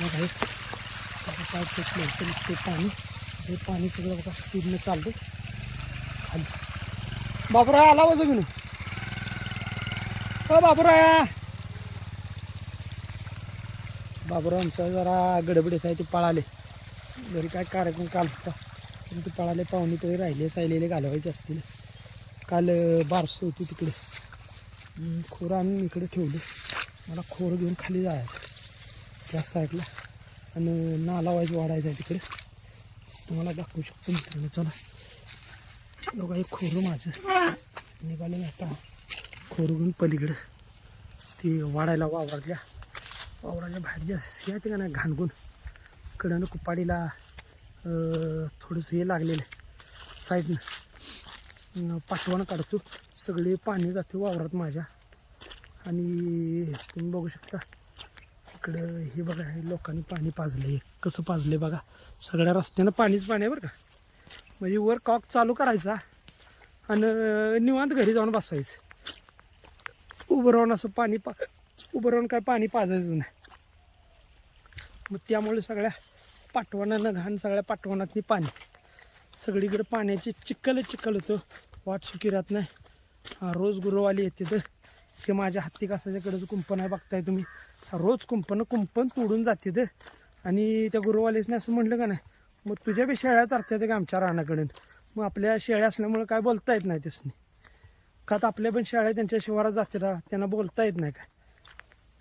मग हे तर ते पाणी हे पाणी सगळं बघा स्पीडनं चाललं खाली. बाबूराय आला वजन घेऊन हो बापरा बाबूराव आमचा जरा गडबडीत आहे ते पळाले. घरी काय कार्यक्रम काल होता. पण ते पळाले पाहुणे तरी राहिले सायलेले घालवायचे असतील. काल बारसं होती तिकडे. हम्म, आम्ही इकडे ठेवलं. मला खोरं घेऊन खाली जायचं. त्या साईडला आणि नाला वाईज वाढायचा आहे तिकडे. तुम्हाला दाखवू शकतो मित्रांनो. चला. बघा एक खोरं माझं. निघालं आता. खोरं घेऊन ते वाढायला वावरातल्या वावराच्या बाहेर जास्त या ठिकाणी का नाही घाणगुण कडनं कुपाडीला थोडंसं हे लागलेलं आहे. साईडनं पाठवणं काढतो. सगळे पाणी जाते वावरात माझ्या. आणि तुम्ही बघू शकता इकडं हे बघा हे लोकांनी पाणी पाजलं आहे कसं पाजलं बघा सगळ्या रस्त्यानं पाणीच पाणी आहे बरं का. म्हणजे वर कॉक चालू करायचा आणि निवांत घरी जाऊन बसायचं. उभं राहून असं पाणी पा उभं राहून काय पाणी पाजायचं नाही. मग त्यामुळे सगळ्या पाठवणानं घाण सगळ्या पाठवणातनी पाणी. सगळीकडे पाण्याची चिक्कल चिखल होतं. वाट सुखी राहत नाही. हा रोज गुरुवाली येते तर हे माझ्या हत्ती कासाच्याकडे कुंपण आहे बघताय तुम्ही. रोज कुंपण कुंपण तोडून जाते तर आणि त्या गुरुवालेसने असं म्हणलं का नाही मग तुझ्या बी शेळ्या चारत्या का आमच्या रानाकडून. मग आपल्या शेळ्या असल्यामुळे काय बोलता येत नाही त्यासनी का तर आपल्या पण शेळ्या त्यांच्या शिवारात जाते त्यांना बोलता येत नाही काय?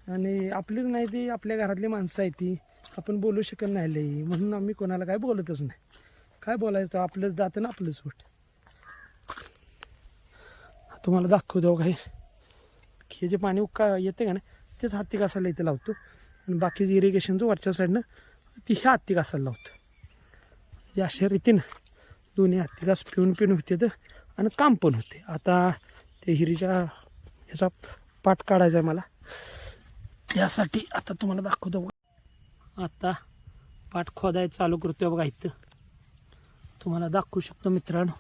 आणि आपलीच नाही ती आपल्या घरातली माणसं आहे ती. आपण बोलू शकत नाही लई. म्हणून आम्ही कोणाला काय बोलतच नाही. काय बोलायचं? आपलंच जातं ना आपलंच सूट तुम्हाला दाखवतो काही हे जे पाणी उका येते का नाही तेच हत्ती घासायला इथे लावतो. आणि बाकीचं इरिगेशनचं वरच्या साईडनं ती ह्या हत्ती घासायला लावतो. या अशा रीतीनं दोन्ही हत्ती घास पिऊन पिऊन होते तर आणि काम पण होते. आता ते हिरीच्या ह्याचा पाठ काढायचा आहे मला. त्यासाठी आता तुम्हाला दाखवतो बघा. आता पाठ खोदायला चालू करतोय बघा इथं. तुम्हाला दाखवू शकतो मित्रांनो.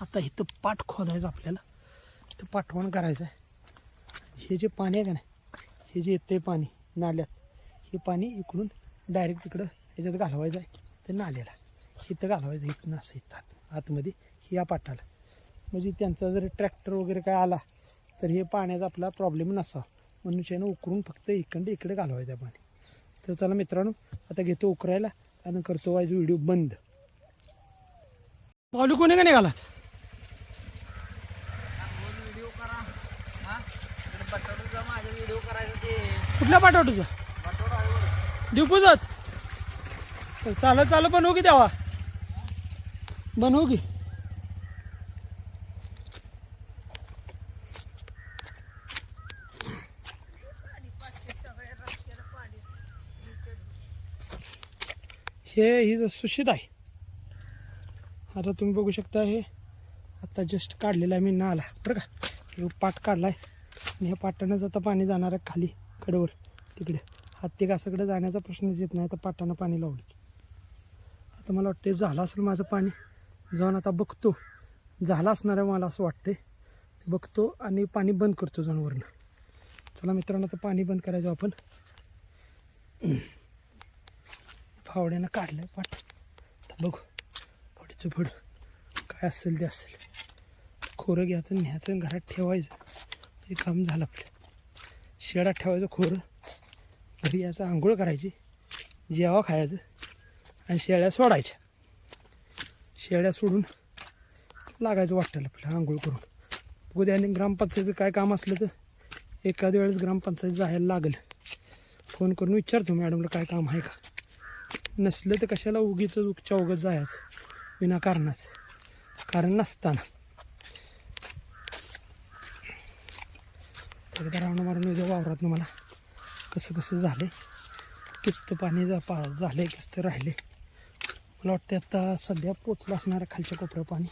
आता इथं पाठ खोदायचं आपल्याला. इथं पाठवण करायचं आहे. हे जे पाणी आहे का नाही हे जे येते पाणी नाल्यात हे पाणी इकडून डायरेक्ट तिकडं ह्याच्यात घालवायचं आहे ते नाल्याला. इथं घालवायचं इथं असं इथं आतमध्ये हे या पाटाला. म्हणजे त्यांचा जर ट्रॅक्टर वगैरे काय आला तर हे पाण्याचा आपला प्रॉब्लेम नसा मनुष्यानं उकरून फक्त इकडे इकडे घालवायचं आहे पाणी. तर चला मित्रांनो आता घेतो उकरायला आणि करतो व्हायचं व्हिडिओ बंद. पावली कोणी का निघालात व्हिडिओ करा हा बटाटोचा माझा व्हिडिओ करायचा ते कुठला पाठवा तुझा? बटाटो चालत चालत बनवू की द्यावा बनवू की? हे ही सुशीत आहे. आता तुम्ही बघू शकता हे आता जस्ट काढलेला आहे मी नाला. बरं का? हे पाट काढला आहे आणि ह्या पाटानंच आता पाणी जाणार आहे खाली कडेवर. तिकडे. हत्ती घासाकडे जाण्याचा प्रश्नच येत नाही आता पाटानं पाणी लावलं. आता मला वाटते झालं असेल माझं पाणी. जाऊन आता बघतो. झालं असणार आहे मला असं वाटते बघतो आणि पाणी बंद करतो जाऊन चला मित्रांनो आता पाणी बंद करायचं आपण. फावड्यानं काढलं पाट. आता बघू. फडीचं फड काय असेल ते असेल. खोरं घ्यायचं न्यायचं घरात ठेवायचं. ते काम झालं आपलं. शेडात ठेवायचं खोरं. घरी याचा आंघोळ करायची जेवा खायचं आणि शेळ्या सोडायच्या. शेळ्या सोडून लागायचं वाटायला आपलं आंघोळ करून. उद्या आणि ग्रामपंचायतीचं काय काम असलं तर एखाद्या वेळेस ग्रामपंचायत जायला लागेल. फोन करून विचारतो मॅडमला काय काम आहे का. नसलं तर कशाला उगीच उगच्या उगत जायचं विनाकारणाचं कारण नसताना. एकदा रावण मारून उद्या वावरात मला. कसं कसं झालं? किस्त पाणी जा पा झालं किस्त राहिले. मला वाटतं आता सध्या पोचलं असणार खालच्या कोपऱ्या पाणी.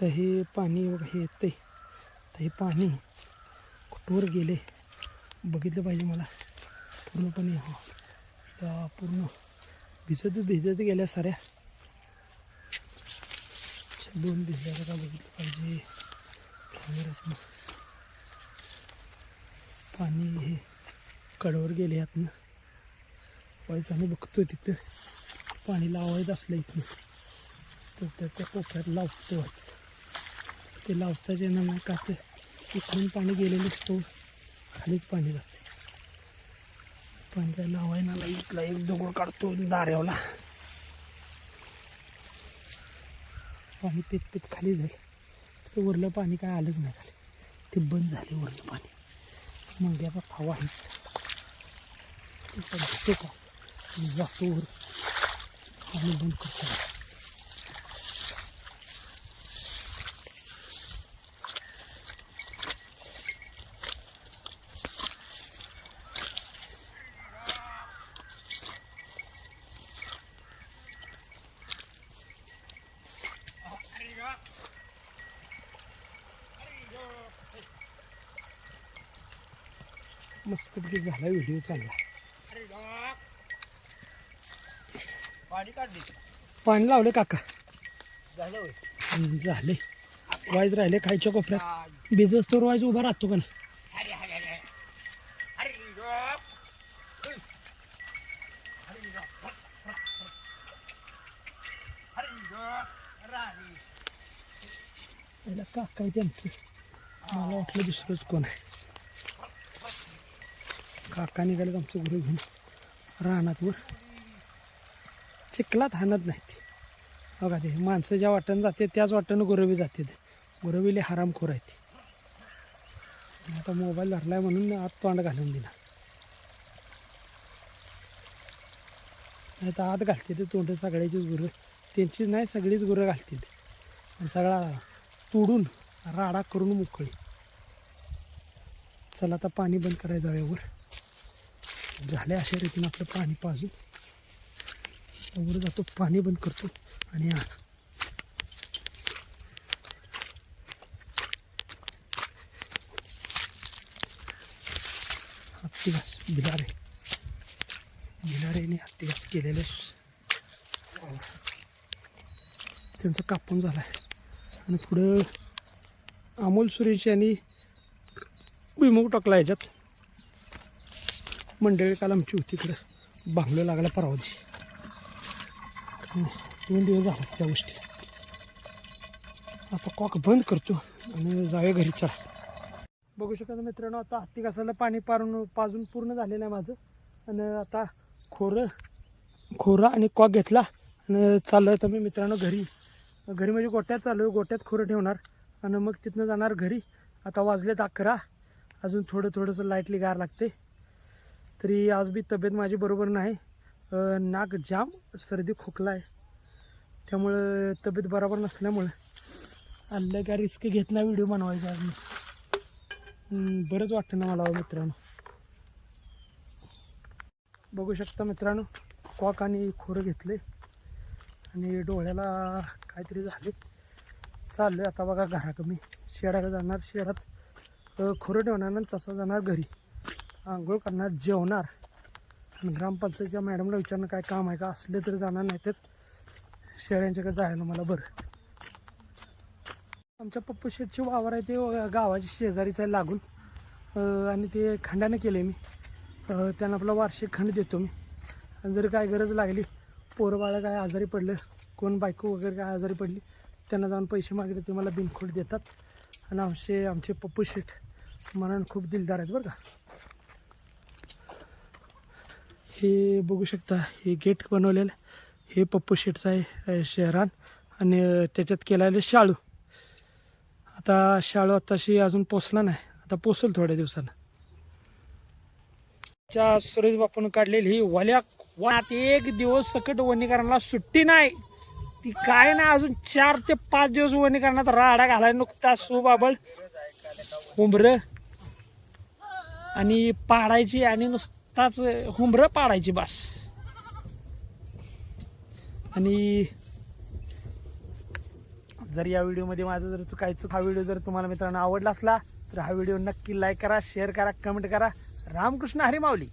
तर हे पाणी हे येतंय. तर हे पाणी कुठवर गेले? बघितलं पाहिजे मला. पूर्णपणे हो. त्या पूर्ण भिजत भिजत गेल्या साऱ्या. दोन भिजल्या का बघितलं पाहिजे. कॅमेऱ्यातनं पाणी हे कडवर गेले यातनं वाईच आम्ही बघतोय तिथं. पाणी लावायचं असलं इथनं. तर त्याच्या कोपऱ्यात लावतो ते लावताच येणार नाही का ते? इकडून पाणी गेलेलं असतो खालीच पाणी जातं. पण त्या लावायला इथला एक दगड काढतो दाऱ्यावला. पाणी पित पित खाली जाईल. ते वरलं पाणी काय आलंच नाही खाली. ते बंद झाले वरलं पाणी. मुंग्याचा खावा आहे. का? जातो वर पाणी बंद करतो. मस्तपैकी झाला व्हिडिओ चांगला पाणी लावलं काका. झालं वाईज राहिले खायच्या कोपऱ्यात. बिजस तर वाईज उभा राहतो का ना काका त्यांचं. मला वाटलं दुसरंच कोण आहे. काका निघाले आमचं गुरु घेऊन. रानात वर. चिखलात हाणत नाही बघा ते माणसं ज्या वाट्यानं जाते त्याच वाट्यानं गुरवी जाते गुरवीले हरामखोर आहे ते आता मोबाईल धरलाय म्हणून आत तोंड घालून दिला. नाही तर आत घालते ते तोंड सगळ्याचीच गुरं. त्यांची नाही सगळीच गुरं घालते ते सगळा तोडून राडा करून मोकळी. चला आता पाणी बंद करायचं जाऊयावर झाले अशा रीतीनं आपलं पाणी पाजू वर जातो पाणी बंद करतो आणि हत्तीघास भिलारे भिलारेने हत्तीघास केलेले त्यांचं कापून झालं आहे आणि पुढं अमोल सुरेश यांनी भुईमुग टाकला ह्याच्यात. मंडळी काल आमची होती इकडं. बांगलो लागला परवा दिवशी दोन दिवस झाला त्या गोष्टी. आता कॉक बंद करतो आणि जाऊया घरी चला. बघू शकता मित्रांनो आता हत्ती घासायला पाणी पारून पाजून पूर्ण झालेलं आहे माझं. आणि आता खोरं खोरा आणि कॉक घेतला आणि चाललं तर मी मित्रांनो घरी. घरी म्हणजे गोट्यात चालू आहे गोट्यात खोरं ठेवणार. आणि मग तिथनं जाणार घरी. आता वाजलेत अकरा. अजून थोडं थोडंसं लाईटली गार लागते. तरी आज बी तब्येत माझी बरोबर नाही. नाक जाम सर्दी खोकला आहे. त्यामुळं तब्येत बरोबर नसल्यामुळं आलं काय रिस्क घेत नाही व्हिडिओ बनवायचा आज मी. बरंच वाटतं ना मला मित्रांनो. बघू शकता मित्रांनो कॉक आणि खोरं घेतले आणि डोळ्याला काहीतरी झाले चाललं आता बघा घरा कमी शेडाकडे जाणार शेडात खोरं ठेवणार आणि तसं जाणार घरी. आंघोळ करणार जेवणार. आणि ग्रामपंचायतच्या मॅडमला विचारणं काय काम आहे का? असले तर जाणार नाही तर शेळ्यांच्याकडे जायला मला बरं. आमच्या पप्पू शेटची वावर आहे ते गावाच्या शेजारीच आहे लागून. आणि ते खंडाने केले मी. त्यांना आपला वार्षिक खंड देतो मी. आणि जर काय गरज लागली पोरबाळा काय आजारी पडलं कोण बायको वगैरे काय आजारी पडली त्यांना जाऊन पैसे मागले ते मला बिनखोट देतात. आणि आमचे आमचे पप्पू शेठ मनानं खूप दिलदार आहेत बरं का. हे बघू शकता हे गेट बनवलेलं हे पप्पू शेटचं आहे शहरान आणि त्याच्यात केलेलं शाळू. आता शाळू आताशी अजून पोचला नाही. आता पोचल थोड्या दिवसानं. त्या सुरेश बापून काढलेली ही वल्या वनात एक दिवस सकट वनीकरणाला सुट्टी नाही. ती काय नाही अजून चार ते पाच दिवस वनीकरणात राडा घालाय नुकता सुबाबळ हुंबर आणि पाडायची आणि नुसतं आत्ताच हुंबरं पाडायची बस. आणि जर या व्हिडिओमध्ये माझा जर चुक- चूक हा व्हिडिओ जर तुम्हाला मित्रांनो आवडला असला तर हा व्हिडिओ नक्की लाईक करा शेअर करा कमेंट करा. रामकृष्ण हरिमावली